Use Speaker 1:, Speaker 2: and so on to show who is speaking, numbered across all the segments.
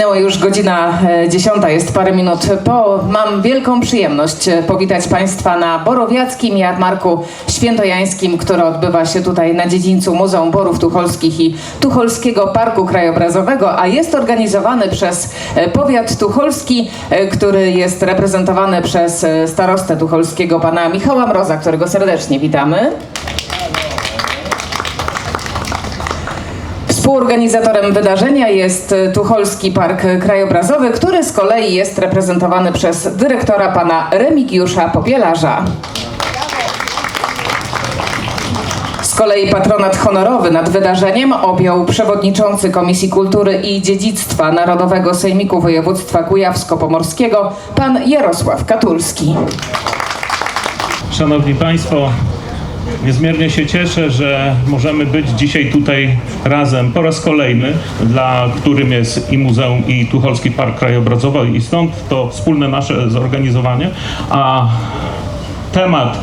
Speaker 1: Minęła już godzina e, 10, jest parę minut po. Mam wielką przyjemność e, powitać Państwa na Borowiackim Jarmarku Świętojańskim, który odbywa się tutaj na dziedzińcu Muzeum Borów Tucholskich i Tucholskiego Parku Krajobrazowego, a jest organizowany przez e, powiat tucholski, który jest reprezentowany przez starostę tucholskiego pana Michała Mroza, którego serdecznie witamy. Współorganizatorem wydarzenia jest e, Tucholski Park Krajobrazowy, który z kolei jest reprezentowany przez dyrektora pana Remigiusza Popielarza. Z kolei patronat honorowy nad wydarzeniem objął przewodniczący Komisji Kultury i Dziedzictwa Narodowego Sejmiku Województwa Kujawsko-Pomorskiego pan Jarosław Katulski.
Speaker 2: Szanowni Państwo, niezmiernie się cieszę, że możemy być dzisiaj tutaj razem po raz kolejny, dla którym jest i Muzeum, i Tucholski Park Krajobrazowy. I stąd to wspólne nasze zorganizowanie, a temat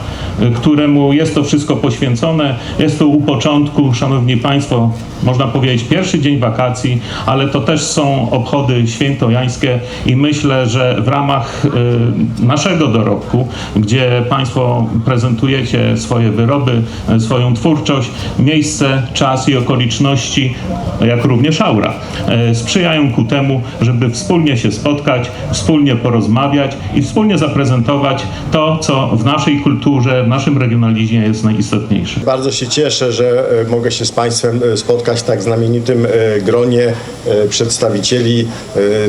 Speaker 2: któremu jest to wszystko poświęcone. Jest to u początku, Szanowni Państwo, można powiedzieć pierwszy dzień wakacji, ale to też są obchody świętojańskie i myślę, że w ramach y, naszego dorobku, gdzie Państwo prezentujecie swoje wyroby, y, swoją twórczość, miejsce, czas i okoliczności, jak również aura, y, sprzyjają ku temu, żeby wspólnie się spotkać, wspólnie porozmawiać i wspólnie zaprezentować to, co w naszej kulturze, w naszym regionalizmie jest najistotniejsze.
Speaker 3: Bardzo się cieszę, że e, mogę się z Państwem e, spotkać w tak znamienitym e, gronie przedstawicieli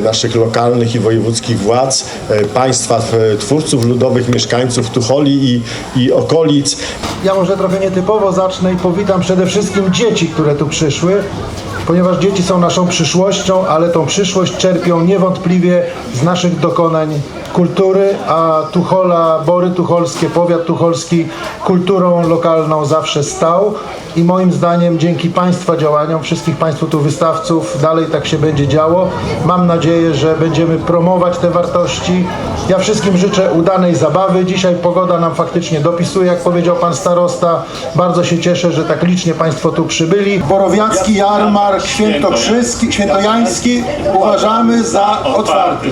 Speaker 3: naszych lokalnych i wojewódzkich władz, państwa, twórców ludowych, mieszkańców Tucholi i, i okolic.
Speaker 4: Ja może trochę nietypowo zacznę i powitam przede wszystkim dzieci, które tu przyszły, ponieważ dzieci są naszą przyszłością, ale tą przyszłość czerpią niewątpliwie z naszych dokonań kultury, a Tuchola, Bory Tucholskie, powiat tucholski kulturą lokalną zawsze stał i moim zdaniem dzięki Państwa działaniom, wszystkich Państwu tu wystawców, dalej tak się będzie działo. Mam nadzieję, że będziemy promować te wartości. Ja wszystkim życzę udanej zabawy. Dzisiaj pogoda nam faktycznie dopisuje, jak powiedział Pan Starosta. Bardzo się cieszę, że tak licznie Państwo tu przybyli. Borowiacki Jarmark Świętokrzyski, Świętojański uważamy za otwarty.